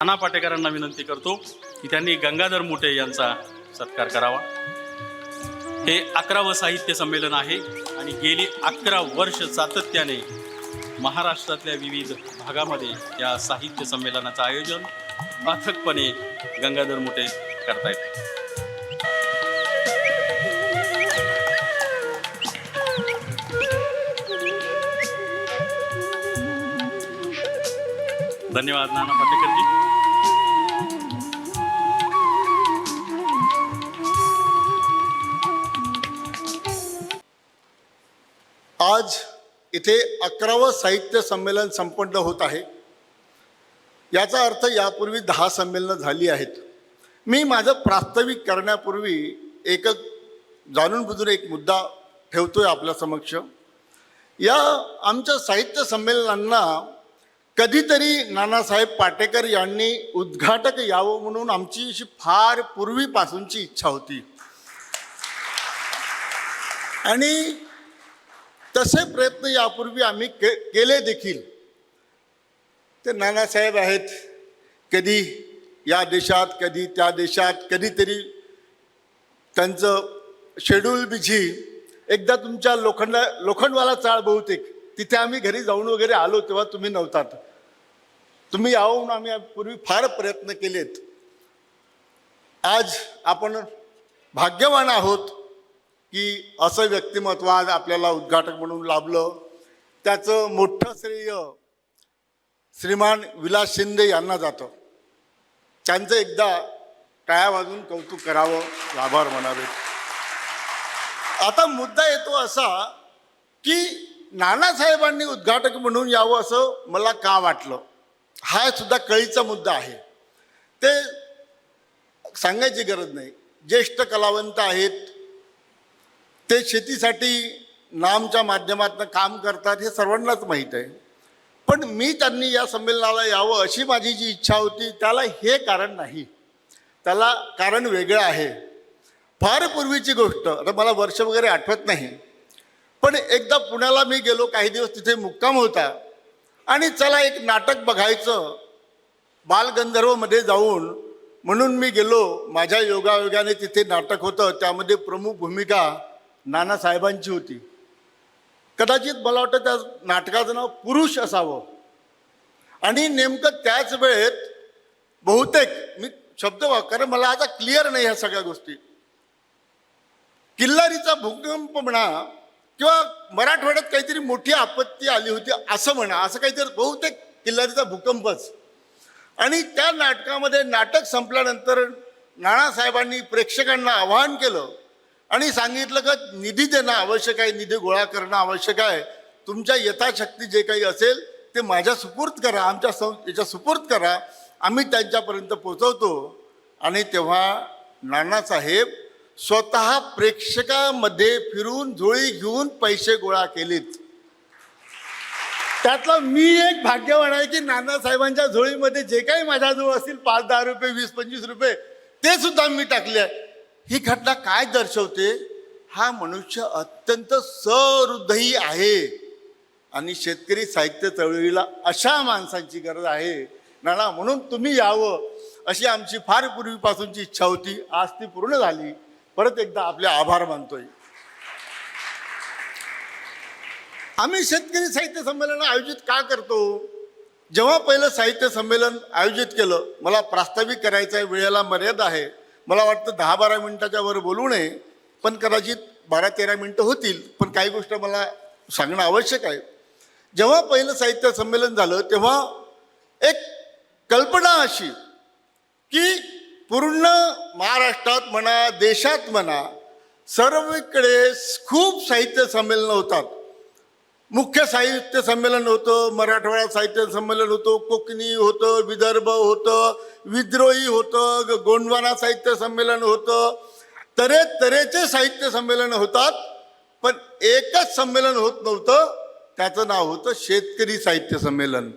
नाना पाटेकरांना विनंती करतो की त्यांनी गंगाधर मुटे यांचा सत्कार करावा. हे अकरावं साहित्य संमेलन आहे आणि गेली अकरा वर्ष सातत्याने महाराष्ट्रातल्या विविध भागामध्ये या साहित्य संमेलनाचं आयोजन अथकपणे गंगाधर मुटे करतायत. धन्यवाद नाना पाटेकर. आज इथे अकरावं साहित्य संमेलन संपन्न होत आहे. याचा अर्थ यापूर्वी दहा संमेलनं झाली आहेत. मी माझं प्रास्ताविक करण्यापूर्वी एक जाणून बुजून एक मुद्दा ठेवतो आहे आपल्या समक्ष. या आमच्या साहित्य संमेलनांना कधीतरी नानासाहेब पाटेकर यांनी उद्घाटक यावं म्हणून आमची अशी फार पूर्वीपासूनची इच्छा होती. आणि तसे प्रयत्न यापूर्वी आम्ही के केले देखील. ते नानासाहेब आहेत. कधी या देशात कधी त्या देशात कधीतरी त्यांचं शेड्यूल बिझी. एकदा तुमच्या लोखंड लोखंडवाला चाळ बहुतेक. तिथे आम्ही घरी जाऊन वगैरे आलो तेव्हा तुम्ही नव्हतात. तुम्ही यावून आम्ही पूर्वी फार प्रयत्न केलेत. आज आपण भाग्यवान आहोत. की असं व्यक्तिमत्व आज आपल्याला उद्घाटक म्हणून लाभलं. त्याचं मोठं श्रेय श्रीमान विलास शिंदे यांना जातं. त्यांचं एकदा टाळ्या वाजून कौतुक करावं आभार म्हणावेत आता मुद्दा येतो असा की नानासाहेबांनी उद्घाटक म्हणून यावं असं मला का वाटलं? हा सुद्धा कळीचा मुद्दा आहे. ते सांगायची गरज नाही. ज्येष्ठ कलावंत आहेत ते शेतीसाठी नामच्या माध्यमातून काम करतात हे सर्वांनाच माहीत आहे. पण मी त्यांनी या संमेलनाला यावं अशी माझी जी इच्छा होती त्याला हे कारण नाही. त्याला कारण वेगळं आहे. फार पूर्वीची गोष्ट आता मला वर्ष वगैरे आठवत नाही. पण एकदा पुण्याला मी गेलो काही दिवस तिथे मुक्काम होता. आणि चला एक नाटक बघायचं बालगंधर्वमध्ये जाऊन. म्हणून मी गेलो माझ्या योगायोगाने तिथे नाटक होतं त्यामध्ये प्रमुख भूमिका नानासाहेबांची होती. कदाचित मला वाटतं त्या नाटकाचं नाव पुरुष असावं. आणि नेमकं त्याच वेळेत बहुतेक मी शब्द वा- कारण मला आता क्लिअर नाही ह्या सगळ्या गोष्टी. किल्लारीचा भूकंप म्हणा किंवा मराठवाड्यात काहीतरी मोठी आपत्ती आली होती असं म्हणा असं काहीतरी बहुतेक किल्लारीचा भूकंपच. आणि त्या नाटकामध्ये नाटक संपल्यानंतर नानासाहेबांनी प्रेक्षकांना आवाहन केलं आणि सांगितलं का निधी देणं आवश्यक आहे निधी गोळा करणं आवश्यक आहे. तुमच्या यथाशक्ती जे काही असेल ते माझ्या सुपूर्द करा आमच्या सं याच्या सुपूर्द करा. आम्ही त्यांच्यापर्यंत पोचवतो आणि तेव्हा नानासाहेब स्वतः प्रेक्षकामध्ये फिरून झोळी घेऊन पैसे गोळा केलेत. त्यातला मी एक भाग्यवान आहे की नानासाहेबांच्या झोळीमध्ये जे काही माझ्याजवळ असतील पाच दहा रुपये वीस पंचवीस रुपये ते सुद्धा मी टाकले आहे. ही घटना काय दर्शवते? हा मनुष्य अत्यंत सहृदयी आहे. आणि शेतकरी साहित्य चळवळीला अशा माणसांची गरज आहे. नाना म्हणून तुम्ही यावं अशी आमची फार पूर्वीपासूनची इच्छा होती. आज ती पूर्ण झाली. परत एकदा आपले आभार मानतोय. आम्ही शेतकरी साहित्य संमेलन आयोजित का करतो? जेव्हा पहिलं साहित्य संमेलन आयोजित केलं मला प्रास्ताविक करायचं आहे वेळेला मर्यादा आहे. मला वाटतं दहा बारा मिनटाच्या वर बोलू नये पण कदाचित बारा तेरा मिनटं होतील पण काही गोष्ट मला सांगणं आवश्यक आहे. जेव्हा पहिलं साहित्य संमेलन झालं तेव्हा एक कल्पना अशी की पूर्ण महाराष्ट्रात म्हणा देशात म्हणा सर्वकडे खूप साहित्य संमेलनं होतात. मुख्य साहित्य संमेलन होतं मराठवाडा साहित्य संमेलन होतं कोकणी होतं विदर्भ होतं विद्रोही होतं ग- गोंडवाना साहित्य संमेलन होतं. तरे तऱ्हेचे साहित्य संमेलन होतात पण एकच संमेलन होत नव्हतं. त्याचं नाव होतं शेतकरी साहित्य संमेलन.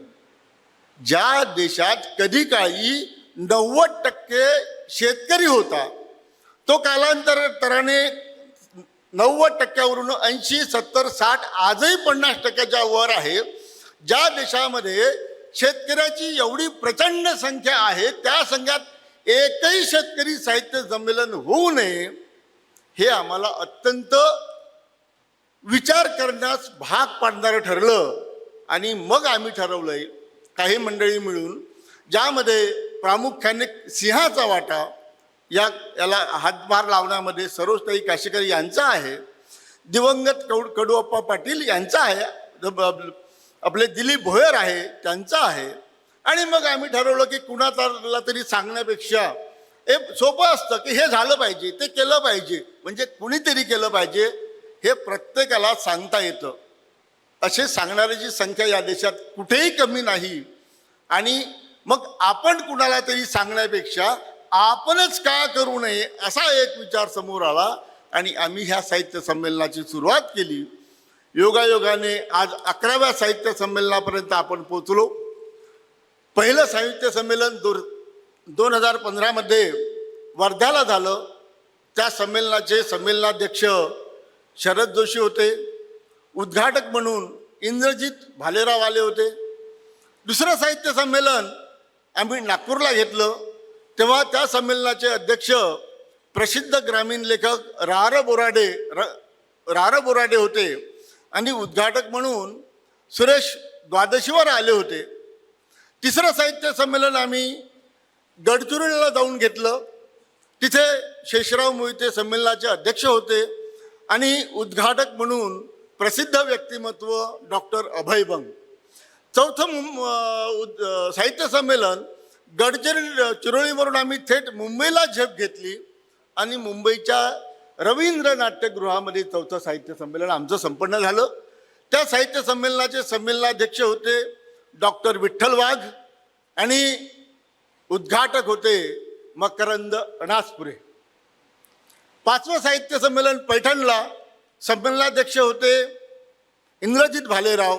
ज्या देशात कधी काळी नव्वद टक्के शेतकरी होता तो कालांतराने नव्वद टक्क्यावरून ऐंशी सत्तर साठ आजही पन्नास टक्क्याच्या वर आहे. ज्या देशामध्ये शेतकऱ्याची एवढी प्रचंड संख्या आहे त्या संघात एकही शेतकरी साहित्य संमेलन होऊ नये हे आम्हाला अत्यंत विचार करण्यास भाग पाडणारं ठरलं. आणि मग आम्ही ठरवलंय काही मंडळी मिळून ज्यामध्ये प्रामुख्याने सिंहाचा वाटा या याला हातभार लावण्यामध्ये सरोजताई काशीकर यांचा आहे दिवंगत कौ कडुअप्पा पाटील यांचा आहे आपले दिलीप भोयर आहे त्यांचा आहे. आणि मग आम्ही ठरवलं की कुणाला तरी सांगण्यापेक्षा हे सोपं असतं की हे झालं पाहिजे ते केलं पाहिजे. म्हणजे कुणीतरी केलं पाहिजे हे प्रत्येकाला सांगता येतं. असे सांगणाऱ्याची संख्या या देशात कुठेही कमी नाही. आणि मग आपण कुणाला तरी सांगण्यापेक्षा आपणच का करू नये असा एक विचार समोर आला. आणि आम्ही ह्या साहित्य संमेलनाची सुरुवात केली. योगायोगाने आज अकराव्या साहित्य संमेलनापर्यंत आपण पोचलो पहिलं साहित्य संमेलन दो दोन हजार पंधरामध्ये वर्ध्याला झालं. त्या संमेलनाचे संमेलनाध्यक्ष शरद जोशी होते. उद्घाटक म्हणून इंद्रजित भालेराव आले होते. दुसरं साहित्य संमेलन आम्ही नागपूरला घेतलं. तेव्हा त्या संमेलनाचे अध्यक्ष प्रसिद्ध ग्रामीण लेखक रार बोराडे र रार बोराडे होते. आणि उद्घाटक म्हणून सुरेश द्वादशीवर आले होते. तिसरं साहित्य संमेलन आम्ही गडचिरोलीला जाऊन घेतलं. तिथे शेषराव मोहिते संमेलनाचे अध्यक्ष होते आणि उद्घाटक म्हणून प्रसिद्ध व्यक्तिमत्व डॉक्टर अभय बंग. चौथं उद- साहित्य संमेलन गडचिरोली चिरोळीवरून आम्ही थेट मुंबईला झेप घेतली आणि मुंबईच्या रवींद्र नाट्यगृहामध्ये चौथं साहित्य संमेलन आमचं संपन्न झालं. त्या साहित्य संमेलनाचे संमेलनाध्यक्ष होते डॉक्टर विठ्ठल वाघ आणि उद्घाटक होते मकरंद अनासपुरे. पाचवं साहित्य संमेलन पैठणला संमेलनाध्यक्ष होते इंद्रजित भालेराव.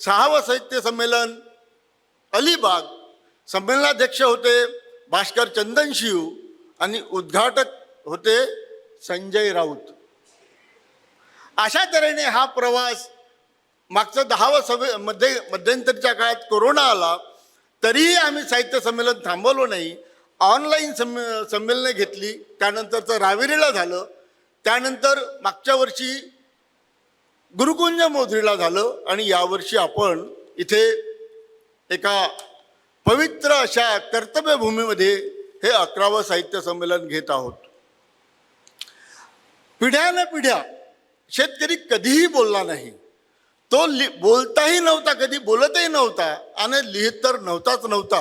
सहावं साहित्य संमेलन अलिबाग संमेलनाध्यक्ष होते भास्कर चंदनशिव आणि उद्घाटक होते संजय राऊत. अशा तऱ्हेने हा प्रवास मागचं दहावं सभे मध्ये मध्यंतरीच्या काळात कोरोना आला तरीही आम्ही साहित्य संमेलन थांबवलो नाही. ऑनलाईन संमे संमेलनं घेतली त्यानंतरचं रावेरीला झालं त्यानंतर मागच्या वर्षी गुरुकुंज मोधरीला झालं आणि यावर्षी आपण इथे एका पवित्र अशा कर्तव्यभूमीमध्ये हे अकरावं साहित्य संमेलन घेत आहोत. पिढ्यानं पिढ्या शेतकरी कधीही बोलला नाही. तो लि बोलताही नव्हता कधी बोलतही नव्हता आणि लिहित तर नव्हताच नव्हता.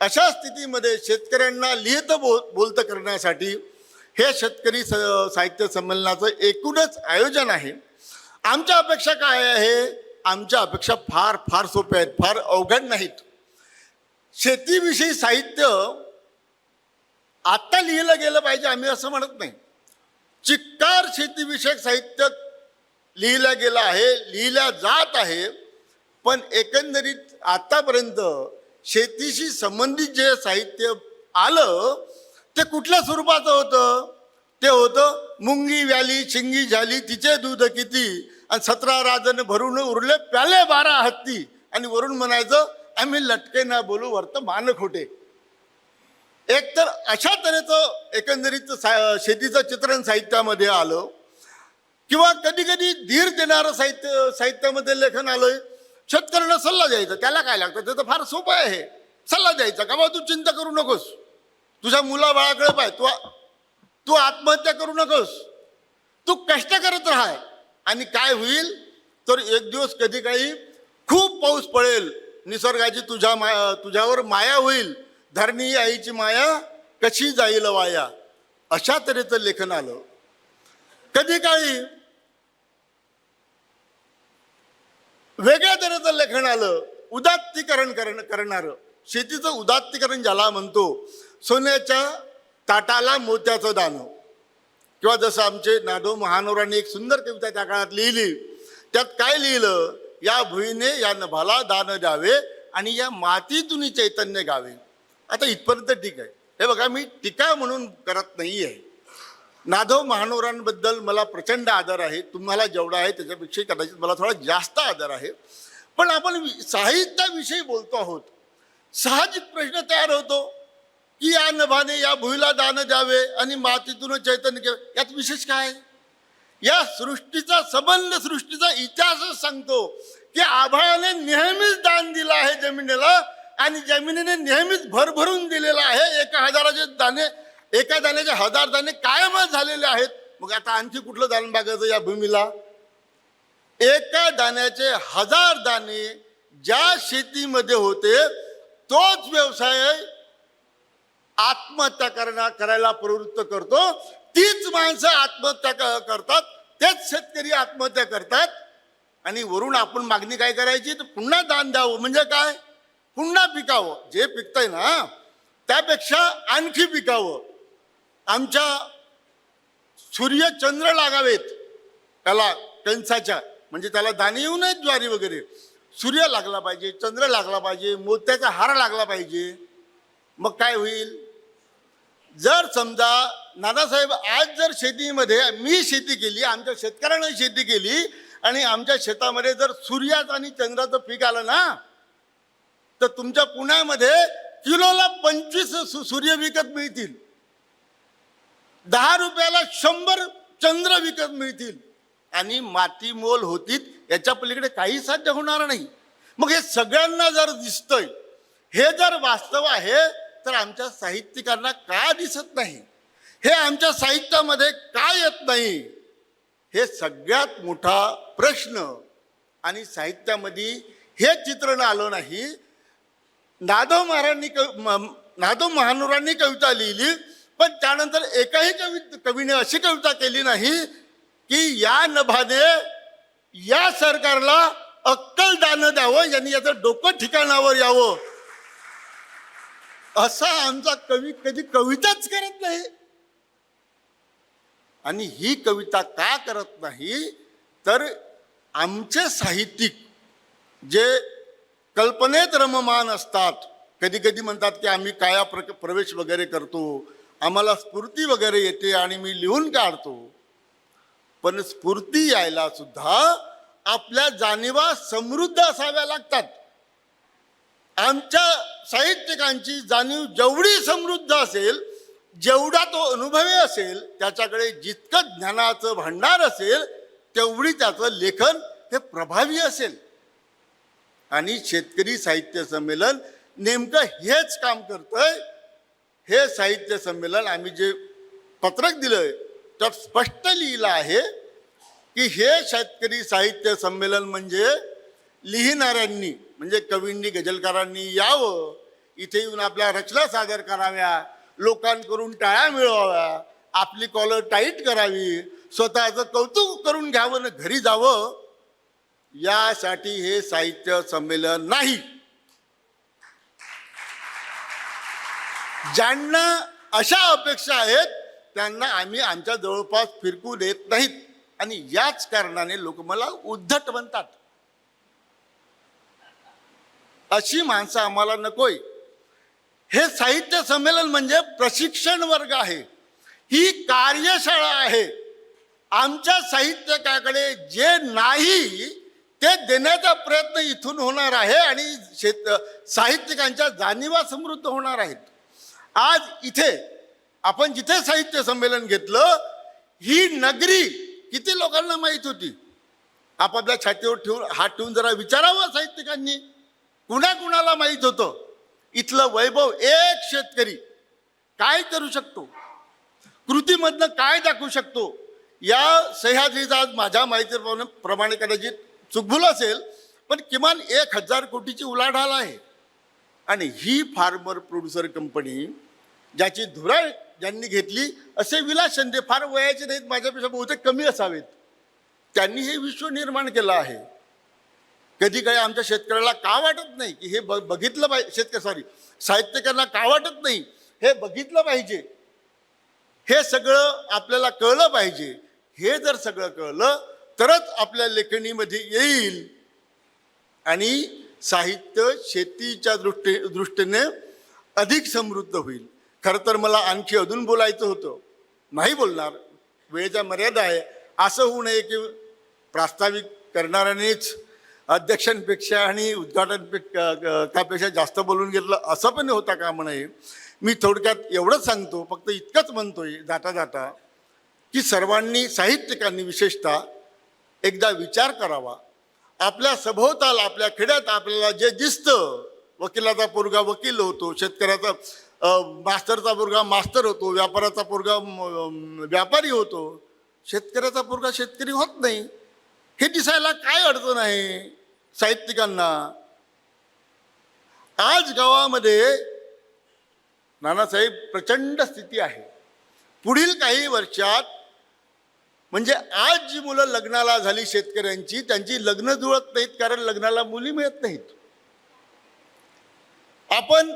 अशा स्थितीमध्ये शेतकऱ्यांना लिहित बो बोलतं करण्यासाठी हे शेतकरी स साहित्य संमेलनाचं एकूणच आयोजन आहे. आमच्या अपेक्षा काय आहे? आमच्या अपेक्षा फार फार सोप्या आहेत फार अवघड नाहीत. शेतीविषयी साहित्य आत्ता लिहिलं गेलं पाहिजे आम्ही असं म्हणत नाही. चिक्कार शेतीविषयक साहित्य लिहिलं गेलं आहे लिहिल्या जात आहे पण एकंदरीत आतापर्यंत शेतीशी संबंधित जे साहित्य आलं ते कुठल्या स्वरूपाचं होतं? ते होतं मुंगी व्याली शिंगी झाली तिचे दूध किती? आणि सतरा राजन भरून उरले प्याले बारा हत्ती. आणि वरून म्हणायचं आम्ही लटके ना बोलू वर्तमान खोटे एक तर अशा तऱ्हेचं एकंदरीत सा शेतीचं चित्रण साहित्यामध्ये आलं किंवा कधी कधी धीर देणारं साहित्य साहित्यामध्ये लेखन आलंय शेतकऱ्यांना सल्ला द्यायचा त्याला काय लागतं? त्याचं फार सोपं आहे. सल्ला द्यायचा का बा तू चिंता करू नकोस? तुझ्या मुला बाळाकडे पाय तू तू आत्महत्या करू नकोस. तू कष्ट करत राहाय. आणि काय होईल? तर एक दिवस कधी काही खूप पाऊस पडेल निसर्गाची तुझ्या मा तुझ्यावर माया होईल. धरणी आईची माया कशी जाईल वाया? अशा तऱ्हेचं लेखन आलं. कधी काही वेगळ्या तऱ्हेचं लेखन आलं. उदात्तीकरण करण करणारं. शेतीचं उदात्तीकरण ज्याला म्हणतो सोन्याच्या ताटाला मोत्याचं दानं. किंवा जसं आमचे नाडो महानोरांनी एक सुंदर कविता त्या काळात लिहिली. त्यात काय लिहिलं? या भुईने या नभाला दान द्यावे आणि या मातीतून चैतन्य गावे. आता इथपर्यंत ठीक आहे. हे बघा मी टीका म्हणून करत नाही आहे नाधव महानोरांबद्दल मला प्रचंड आदर आहे. तुम्हाला जेवढा आहे त्याच्यापेक्षा कदाचित मला थोडा जास्त आदर आहे. पण आपण वि- साहित्याविषयी बोलतो आहोत. साहजिक प्रश्न तयार होतो की या नभाने या भुईला दान द्यावे आणि मातीतून चैतन्य घ्यावे यात विशेष काय? या सृष्टीचा संबंध सृष्टीचा इतिहासच सांगतो की आभाळाने नेहमीच दान दिलं आहे जमिनीला. आणि जमिनीने नेहमीच भरभरून दिलेला आहे. एका हजाराचे दाणे एका दाण्याचे हजार दाणे कायमच झालेले आहेत. मग आता आणखी कुठलं दान बागायचं या भूमीला? एका दाण्याचे हजार दाणे ज्या शेतीमध्ये होते तोच व्यवसाय आत्महत्या करणा करायला प्रवृत्त करतो. तीच माणसं आत्महत्या क- करतात. तेच शेतकरी आत्महत्या करतात. आणि वरून आपण मागणी काय करायची? तर पुन्हा दान द्यावं. म्हणजे काय? पुन्हा पिकावं. जे पिकतंय ना त्यापेक्षा आणखी पिकावं. आमच्या सूर्य चंद्र लागावेत. त्याला कणसाच्या म्हणजे त्याला दाणे येऊ नयेत ज्वारी वगैरे. सूर्य लागला पाहिजे चंद्र लागला पाहिजे मोत्याचा हार लागला पाहिजे. मग काय होईल? जर समजा नानासाहेब आज जर शेतीमध्ये मी शेती केली आमच्या शेतकऱ्यानं शेती केली आणि आमच्या शेतामध्ये जर सूर्याचं आणि चंद्राचं पीक आलं ना तर तुमच्या पुण्यामध्ये किलोला पंचवीस सु- सूर्य विकत मिळतील. दहा रुपयाला शंभर चंद्र विकत मिळतील. आणि माती मोल होतील याच्या पलीकडे काही साध्य होणार नाही. मग हे सगळ्यांना जर दिसतंय हे जर वास्तव आहे तर आमच्या साहित्यिकांना का दिसत नाही? हे आमच्या साहित्यामध्ये का येत नाही? हे सगळ्यात मोठा प्रश्न. आणि साहित्यामध्ये हे चित्रण आलं नाही नादव महाराजांनी कव म- नादव महानुरांनी कविता लिहिली पण त्यानंतर एकाही कवी कवीने अशी कविता केली नाही की या नभाने या सरकारला अक्कल दानं द्यावं यांनी याचं डोकं ठिकाणावर यावं. असा आमचा कवी कधी कविताच करत नाही. आणि ही कविता का करत नाही तर आमचे साहित्यिक जे कल्पनेत रममान असतात. कधी कधी म्हणतात की आम्ही काया प्र प्रवेश वगैरे करतो. आम्हाला स्फूर्ती वगैरे येते आणि मी लिहून काढतो. पण स्फूर्ती यायला सुद्धा आपल्या जाणीवा समृद्ध असाव्या लागतात. आमच्या साहित्यिकांची जाणीव जेवढी समृद्ध असेल जेवढा तो अनुभवी असेल त्याच्याकडे जितकं ज्ञानाचं भांडार असेल तेवढी त्याचं लेखन हे प्रभावी असेल. आणि शेतकरी साहित्य संमेलन नेमकं हेच काम करतंय. हे साहित्य संमेलन आम्ही जे पत्रक दिलंय त्यात स्पष्ट लिहिलं आहे की हे शेतकरी साहित्य संमेलन म्हणजे लिहिणाऱ्यांनी म्हणजे कवींनी गजलकारांनी यावं. इथे येऊन आपल्या रचना सादर कराव्या लोकांकडून टाळ्या मिळवाव्या आपली कॉलर टाईट करावी स्वतःचं कौतुक करून घ्यावं घरी जावं. यासाठी हे साहित्य संमेलन नाही. ज्यांना अशा अपेक्षा आहेत त्यांना आम्ही आमच्या जवळपास फिरकू देत नाहीत. आणि याच कारणाने लोक मला उद्धट म्हणतात. अशी माणसं आम्हाला नकोय. हे साहित्य संमेलन म्हणजे प्रशिक्षण वर्ग आहे. ही कार्यशाळा आहे. आमच्या साहित्यकाकडे जे नाही ते देण्याचा प्रयत्न इथून होणार आहे आणि शेत साहित्यिकांच्या जाणीवा समृद्ध होणार आहेत. आज इथे आपण जिथे साहित्य संमेलन घेतलं ही नगरी किती लोकांना माहीत होती? आपापल्या छातीवर ठेवून हात ठेवून जरा विचारावं साहित्यिकांनी. कुणा कुणाला माहीत होतं? इथलं वैभव एक शेतकरी. काय करू शकतो? कृतीमधनं काय दाखवू शकतो? या सह्याद्रीचा आज माझ्या माहितीप्रमाणे प्रमाणे कदाचित चुकभूल असेल पण किमान एक हजार कोटीची उलाढाल आहे. आणि ही फार्मर प्रोड्युसर कंपनी ज्याची धुरा ज्यांनी घेतली असे विलास शिंदे फार वयाचे नाहीत माझ्यापेक्षा बहुतेक कमी असावेत. त्यांनी हे विश्व निर्माण केलं आहे. कधी काही आमच्या शेतकऱ्याला का वाटत नाही की हे ब बघितलं पाहिजे शेतकरी सॉरी साहित्यकांना का वाटत नाही हे बघितलं पाहिजे. हे सगळं आपल्याला कळलं पाहिजे. हे जर सगळं कळलं तरच आपल्या लेखणीमध्ये येईल. आणि साहित्य शेतीच्या दृष्टी दृष्टीने अधिक समृद्ध होईल. खरं तर मला आणखी अजून बोलायचं होतं. नाही बोलणार. वेळेच्या मर्यादा आहे. असं होऊ नये की प्रास्ताविक करणाऱ्यानेच अध्यक्षांपेक्षा आणि उद्घाटनपेक्षा जास्त बोलून घेतलं असं पण होता का म्हणे मी थोडक्यात एवढंच सांगतो. फक्त इतकंच म्हणतोय जाता जाता की सर्वांनी साहित्यिकांनी विशेषतः एकदा विचार करावा. आपल्या सभोवताल आपल्या खेड्यात आपल्याला जे दिसतं वकिलाचा पोरगा वकील होतो शेतकऱ्याचा मास्तरचा पोरगा मास्तर होतो व्यापाराचा पोरगा व्यापारी होतो शेतकऱ्याचा पोरगा शेतकरी होत नाही. हे दिसायला काय अडचण आहे साहित्यिकांना? आज गावामध्ये नानासाहेब प्रचंड स्थिती आहे. पुढील काही वर्षात म्हणजे आज जी मुलं लग्नाला झाली शेतकऱ्यांची त्यांची लग्न जुळत नाहीत कारण लग्नाला मुली मिळत नाहीत. आपण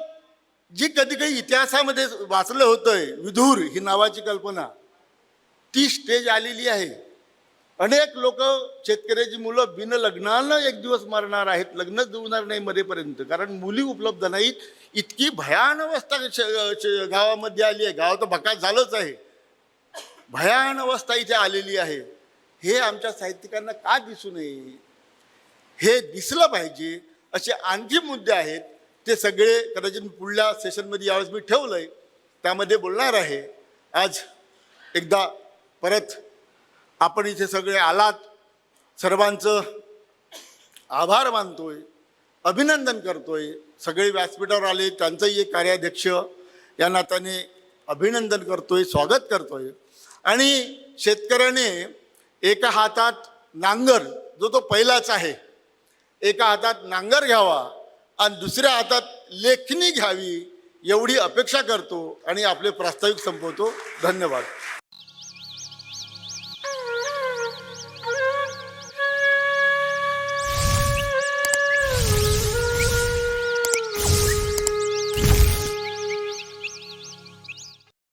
जी कधी काही इतिहासामध्ये वाचलं होतंय विधूर ही नावाची कल्पना ती स्टेज आलेली आहे. अनेक लोक शेतकऱ्याची मुलं बिन लग्नानं एक दिवस मरणार आहेत लग्न जुळणार नाही मरेपर्यंत. कारण मुली उपलब्ध नाहीत. इतकी भयान अवस्था श- गावामध्ये आली आहे. गाव तर भकास झालंच आहे. भयान अवस्था इथे आलेली आहे. हे आमच्या साहित्यिकांना का दिसू नये? हे दिसलं पाहिजे असे आणखी मुद्दे आहेत. ते सगळे कदाचित पुढल्या सेशनमध्ये यावेळेस मी ठेवलं आहे त्यामध्ये बोलणार आहे. आज एकदा परत आपण इथे सगळे आलात. सर्वांचं आभार मानतोय. अभिनंदन करतोय. सगळे व्यासपीठावर आले. त्यांचंही एक कार्याध्यक्ष या नात्याने अभिनंदन करतोय. स्वागत करतोय. आणि शेतकऱ्याने एका हातात नांगर जो तो पहिलाच आहे एका हातात नांगर घ्यावा आणि दुसऱ्या हातात लेखणी घ्यावी एवढी अपेक्षा करतो आणि आपले प्रास्ताविक संपवतो. धन्यवाद.